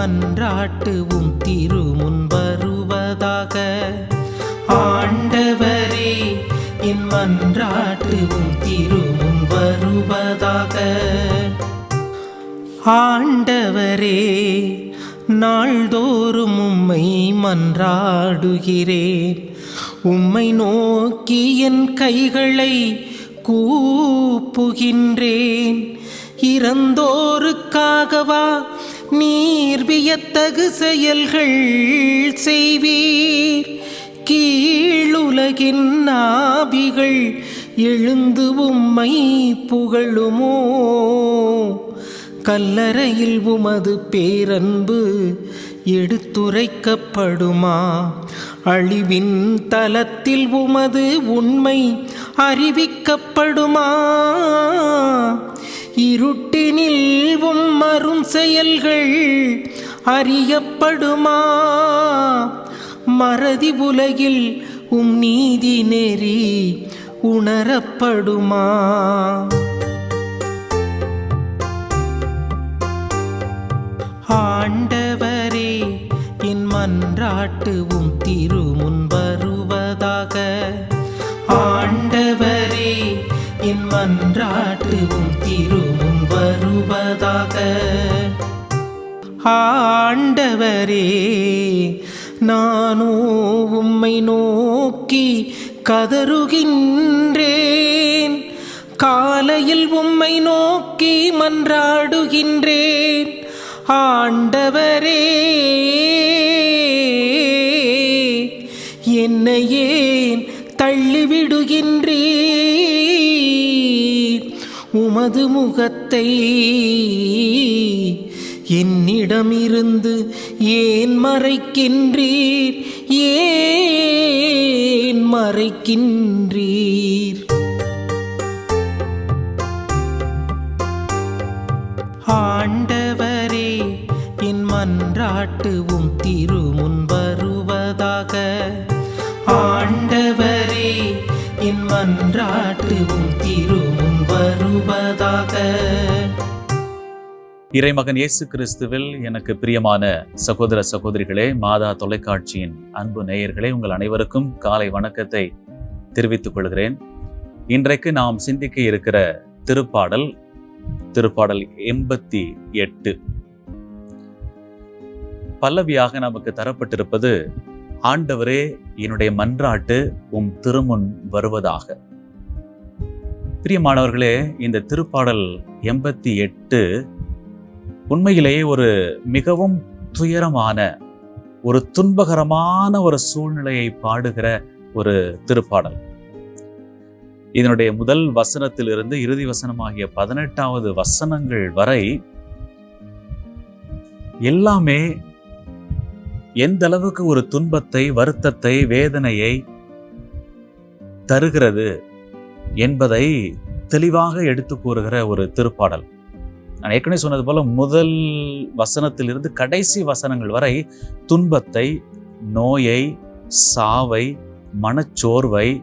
மன்றாட்டுவும் திருமுன் வருவதாக ஆண்டவரே என் மன்றாட்டுவும் திருமுன் வருவதாக ஆண்டவரே நாள்தோறும் உம்மை மன்றாடுகிறேன். உம்மை நோக்கி என் கைகளை கூப்புகின்றேன். இறந்தோருக்காகவா நீர் வியத்தகு செயல்கள் செய்வீர். கீழுலகின் நாபிகள் எழுந்து உம்மை புகழுமோ. கல்லறையில் உமது பேரன்பு எடுத்துரைக்கப்படுமா. அழிவின் தலத்தில் உமது உண்மை அறிவிக்கப்படுமா. இருட்டினில் உம்மரும் செயல்கள் அறியப்படுமா? மறதி உலகில் உம் நீதி நெறி உணரப்படுமா? ஆண்டவரே என் மன்றாட்டுவும் திருமுன் வருவதாக. ஆண்டவரே என் மன்றாட்டுவும் திரு வருவதாக. ஆண்டவரே நானோ உம்மை நோக்கி கதறுகின்றேன். காலையில் உம்மை நோக்கி மன்றாடுகின்றேன். ஆண்டவரே என்னை ஏன் தள்ளிவிடுகின்றே உமது முகத்தை என்னிடமிருந்து ஏன் மறைக்கின்றீர்? ஏன் மறைக்கின்றீர்? ஆண்டவரே என் மன்றாட்டுவும் திருமுன் இறைமகன் இயேசு கிறிஸ்துவில் எனக்கு பிரியமான சகோதர சகோதரிகளே மாதா தொலைக்காட்சியின் அன்பு நேயர்களே உங்கள் அனைவருக்கும் காலை வணக்கத்தை தெரிவித்துக் கொள்கிறேன். இன்றைக்கு நாம் சிந்திக்க இருக்கிற திருப்பாடல் திருப்பாடல் எண்பத்தி எட்டு. பல்லவியாக நமக்கு தரப்பட்டிருப்பது ஆண்டவரே என்னுடைய மன்றாட்டு உம் திருமுன் வருவதாக. பிரியமானவர்களே இந்த திருப்பாடல் எண்பத்தி எட்டு உண்மையிலேயே ஒரு மிகவும் துயரமான ஒரு துன்பகரமான ஒரு சூழ்நிலையை பாடுகிற ஒரு திருப்பாடல். இதனுடைய முதல் வசனத்திலிருந்து இறுதி வசனமாகிய பதினெட்டாவது வசனங்கள் வரை எல்லாமே எந்த அளவுக்கு ஒரு துன்பத்தை வருத்தத்தை வேதனையை தருகிறது என்பதை தெளிவாக எடுத்து கூறுகிற ஒரு திருப்பாடல். நான் ஏற்கனவே சொன்னது போல முதல் வசனத்திலிருந்து கடைசி வசனங்கள் வரை துன்பத்தை நோயை சாவை மனச்சோர்வை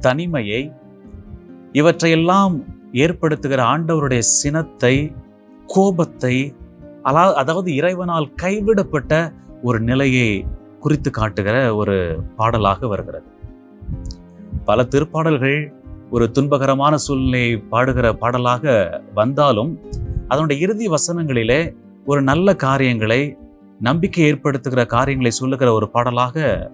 தனிமையை இவற்றையெல்லாம் ஏற்படுத்துகிற ஆண்டவருடைய சினத்தை கோபத்தை அலா அதாவது இறைவனால் கைவிடப்பட்ட ஒரு நிலையை குறித்து காட்டுகிற ஒரு பாடலாக வருகிறது. பல திருப்பாடல்கள் ஒரு துன்பகரமான சூழ்நிலையை பாடுகிற பாடலாக வந்தாலும் அதனுடைய இறுதி வசனங்களிலே ஒரு நல்ல காரியங்களை நம்பிக்கை ஏற்படுத்துகிற காரியங்களை சொல்லுகிற ஒரு பாடலாக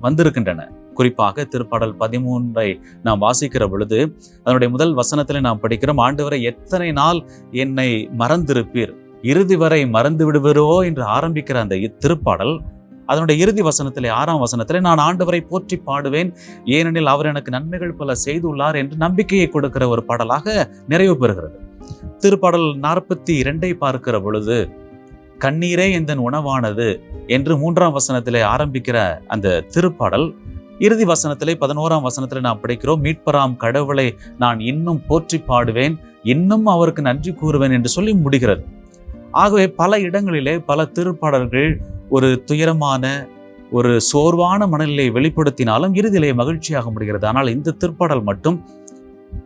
வந்திருக்கின்றன. குறிப்பாக திருப்பாடல் பதிமூன்றை நாம் வாசிக்கிற பொழுது அதனுடைய முதல் வசனத்தில் நாம் படிக்கிறோம் ஆண்டவரை எத்தனை நாள் என்னை மறந்திருப்பீர்? இறுதி வரை மறந்து விடுவரோ? என்று ஆரம்பிக்கிற அந்த திருப்பாடல் அதனுடைய இறுதி வசனத்திலே ஆறாம் வசனத்திலே நான் ஆண்டவரை போற்றி பாடுவேன். ஏனெனில் அவர் எனக்கு நன்மைகள் பல செய்துள்ளார் என்று நம்பிக்கையை கொடுக்கிற ஒரு பாடலாக நிறைவு பெறுகிறது. திருப்பாடல் நாற்பத்தி இரண்டை பார்க்கிற பொழுது கண்ணீரே எந்தன் உணவானது? என்று மூன்றாம் வசனத்திலே ஆரம்பிக்கிற அந்த திருப்பாடல் இறுதி வசனத்திலே பதினோராம் வசனத்தில் நாம் படிக்கிறோம் மீட்பராம் கடவுளை நான் இன்னும் போற்றி பாடுவேன். இன்னும் அவருக்கு நன்றி கூறுவேன் என்று சொல்லி முடிகிறது. ஆகவே பல இடங்களிலே பல திருப்பாடல்கள் ஒரு துயரமான ஒரு சோர்வான மனநிலையை வெளிப்படுத்தினாலும் இறுதியிலே மகிழ்ச்சியாக முடிகிறது. ஆனால் இந்த திருப்பாடல் மட்டும்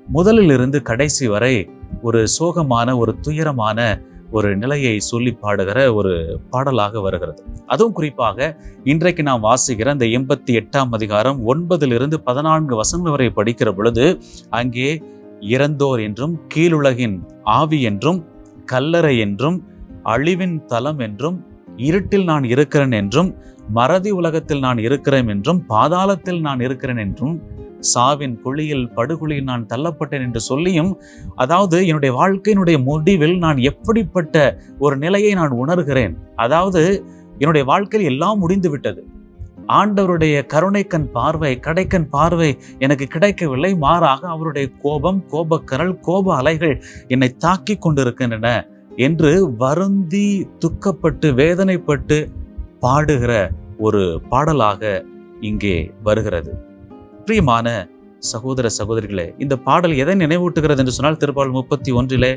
முதலில் இருந்து கடைசி வரை ஒரு சோகமான ஒரு துயரமான ஒரு நிலையை சொல்லி பாடுகிற ஒரு பாடலாக வருகிறது. அதுவும் குறிப்பாக இன்றைக்கு நாம் வாசிக்கிற இந்த எண்பத்தி எட்டாம் அதிகாரம் ஒன்பதிலிருந்து பதினான்கு வசனங்கள் வரை படிக்கிற பொழுது அங்கே இறந்தோர் என்றும் கீழுலகின் ஆவி என்றும் கல்லறை என்றும் அழிவின் தலம் என்றும் இருட்டில் நான் இருக்கிறேன் என்றும் மறதி உலகத்தில் நான் இருக்கிறேன் என்றும் பாதாளத்தில் நான் இருக்கிறேன் என்றும் சாவின் குழியில் படுகுழியில் நான் தள்ளப்பட்டேன் என்று சொல்லியும் அதாவது என்னுடைய வாழ்க்கையினுடைய முடிவில் நான் எப்படிப்பட்ட ஒரு நிலையை நான் உணர்கிறேன். அதாவது என்னுடைய வாழ்க்கையில் எல்லாம் முடிந்து விட்டது ஆண்டவருடைய கருணைக்கண் பார்வை கடைக்கண் பார்வை எனக்கு கிடைக்கவில்லை. மாறாக அவருடைய கோபம் கோபக்கரல் கோப அலைகள் என்னை தாக்கி கொண்டிருக்கின்றன. என்று வருந்தி துக்கப்பட்டு வேதனைப்பட்டு பாடுகிற ஒரு பாடலாக இங்கே வருகிறது. பிரியமான சகோதர சகோதரிகளே இந்த பாடல் எதை நினைவூட்டுகிறது என்று சொன்னால் திருப்பால் முப்பத்தி ஒன்றிலே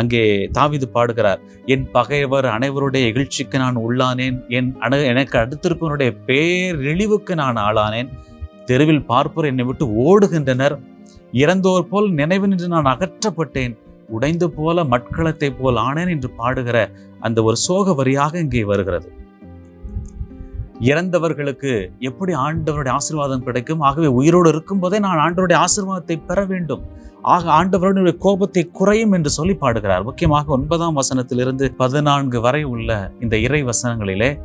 அங்கே தாவிது பாடுகிறார் என் பகைவர் அனைவருடைய இகழ்ச்சிக்கு நான் உள்ளானேன் என் அணு எனக்கு அடுத்திருப்பவனுடைய பேரிழிவுக்கு நான் ஆளானேன். தெருவில் பார்ப்போர் என்னை விட்டு ஓடுகின்றனர். இறந்தோர் போல் நினைவு நின்று நான் அகற்றப்பட்டேன். உடைந்து போல மட்களத்தை போல் ஆனேன் என்று பாடுகிற அந்த ஒரு சோக வரியாக இங்கே வருகிறது. இறந்தவர்களுக்கு எப்படி ஆண்டவருடைய ஆசீர்வாதம் கிடைக்கும்? ஆகவே உயிரோடு இருக்கும்போதே நான் ஆண்டவருடைய ஆசீர்வாதத்தை பெற வேண்டும். ஆக ஆண்டவருடைய கோபத்தை குறையும் என்று சொல்லி பாடுகிறார். முக்கியமாக ஒன்பதாம் வசனத்திலிருந்து பதினான்கு வரை உள்ள இந்த இறை வசனங்களிலே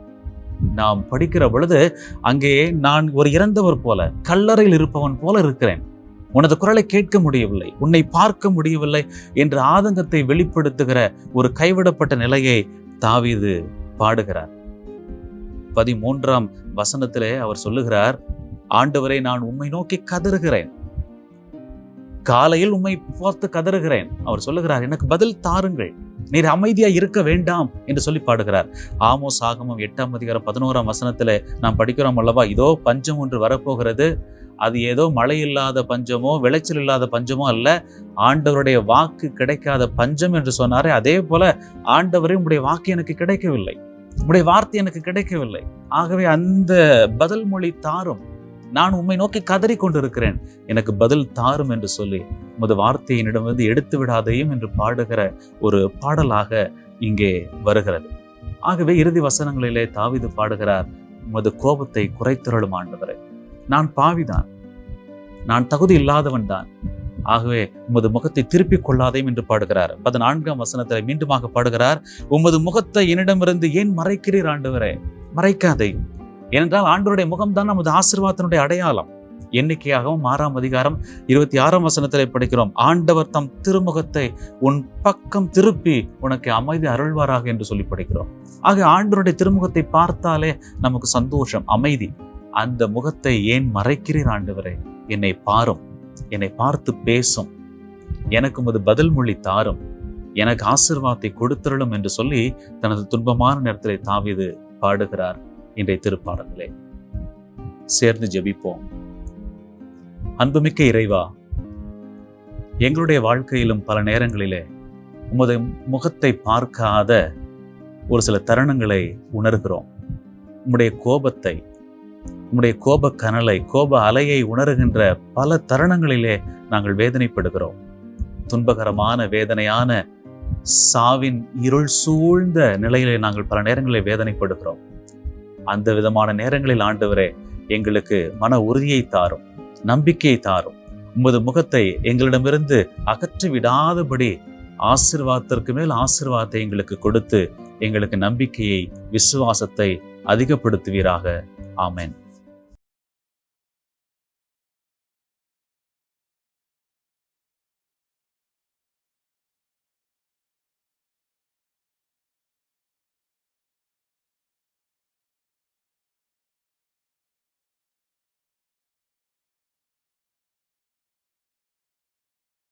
நாம் படிக்கிற பொழுது அங்கே நான் ஒரு இறந்தவர் போல கல்லறையில் இருப்பவன் போல இருக்கிறேன். உனது குரலை கேட்க முடியவில்லை உன்னை பார்க்க முடியவில்லை என்ற ஆதங்கத்தை வெளிப்படுத்துகிற ஒரு கைவிடப்பட்ட நிலையை தாவீது பாடுகிறார். பதிமூன்றாம் வசனத்திலே அவர் சொல்லுகிறார் ஆண்டவரை நான் உம்மை நோக்கி கதறுகிறேன். காலையில் உம்மை பார்த்து கதறுகிறேன். அவர் சொல்லுகிறார் எனக்கு பதில் தாருங்கள். நீர் அமைதியா இருக்க வேண்டாம் என்று சொல்லி பாடுகிறார். ஆமோ சாகமம் எட்டாம் அதிகாரம் பதினோராம் வசனத்துல நாம் படிக்கிறோம் அல்லவா இதோ பஞ்சம் ஒன்று வரப்போகிறது. அது ஏதோ மழை இல்லாத பஞ்சமோ விளைச்சல் இல்லாத பஞ்சமோ அல்ல. ஆண்டவருடைய வாக்கு கிடைக்காத பஞ்சம் என்று சொன்னாரே. அதே போல ஆண்டவரே உங்களுடைய வாக்கு எனக்கு கிடைக்கவில்லை. உங்களுடைய வார்த்தை எனக்கு கிடைக்கவில்லை. ஆகவே அந்த பதில் மொழி தாரும். நான் உண்மை நோக்கி கதறி கொண்டிருக்கிறேன் எனக்கு பதில் தாரும் என்று சொல்லி உமது வார்த்தையை என்னிடமிருந்து எடுத்து விடாதையும் என்று பாடுகிற ஒரு பாடலாக இங்கே வருகிறது. ஆகவே இறுதி வசனங்களிலே தாவிது பாடுகிறார் உமது கோபத்தை குறைத்திரளும் ஆண்டவரே. நான் பாவிதான் நான் தகுதி இல்லாதவன் தான். ஆகவே உமது முகத்தை திருப்பிக் கொள்ளாதையும் என்று பாடுகிறார். பதினான்காம் வசனத்தில் மீண்டுமாக பாடுகிறார் உமது முகத்தை என்னிடமிருந்து ஏன் மறைக்கிறீர் ஆண்டவரே? மறைக்காதையும் ஏனென்றால் ஆண்டவருடைய முகம்தான் நமது ஆசீர்வாதத்தினுடைய அடையாளம். எண்ணிக்கையாகவும் ஆறாம் அதிகாரம் இருபத்தி ஆறாம் வசனத்திலே படிக்கிறோம் ஆண்டவர் தம் திருமுகத்தை உன் பக்கம் திருப்பி உனக்கு அமைதி அருள்வாராக என்று சொல்லி படிக்கிறோம். ஆக ஆண்டவருடைய திருமுகத்தை பார்த்தாலே நமக்கு சந்தோஷம் அமைதி. அந்த முகத்தை ஏன் மறைக்கிறீர் ஆண்டவரே? என்னை பாரும். என்னை பார்த்து பேசும். எனக்கு உமது பதில் மொழி தாரும். எனக்கு ஆசிர்வாதத்தை கொடுத்தருளும் என்று சொல்லி தனது துன்பமான நேரத்தில் தாவிது பாடுகிறார். இன்றைய திருப்பாடங்களே சேர்ந்து ஜெபிப்போம். அன்புமிக்க இறைவா எங்களுடைய வாழ்க்கையிலும் பல நேரங்களிலே உமது முகத்தை பார்க்காத ஒரு சில தருணங்களை உணர்கிறோம். உம்முடைய கோபத்தை உம்முடைய கோப கனலை கோப அலையை உணர்கின்ற பல தருணங்களிலே நாங்கள் வேதனைப்படுகிறோம். துன்பகரமான வேதனையான சாவின் இருள் சூழ்ந்த நிலையிலே நாங்கள் பல நேரங்களில் வேதனைப்படுகிறோம். அந்த விதமான நேரங்களில் ஆண்டவரே எங்களுக்கு மன உறுதியை தாரும் நம்பிக்கையை தாரும். உமது முகத்தை எங்களிடமிருந்து அகற்றி விடாதபடி ஆசிர்வாதத்திற்கு மேல் ஆசிர்வாதத்தை எங்களுக்கு கொடுத்து எங்களுக்கு நம்பிக்கையை விசுவாசத்தை அதிகப்படுத்துவீராக. ஆமேன்.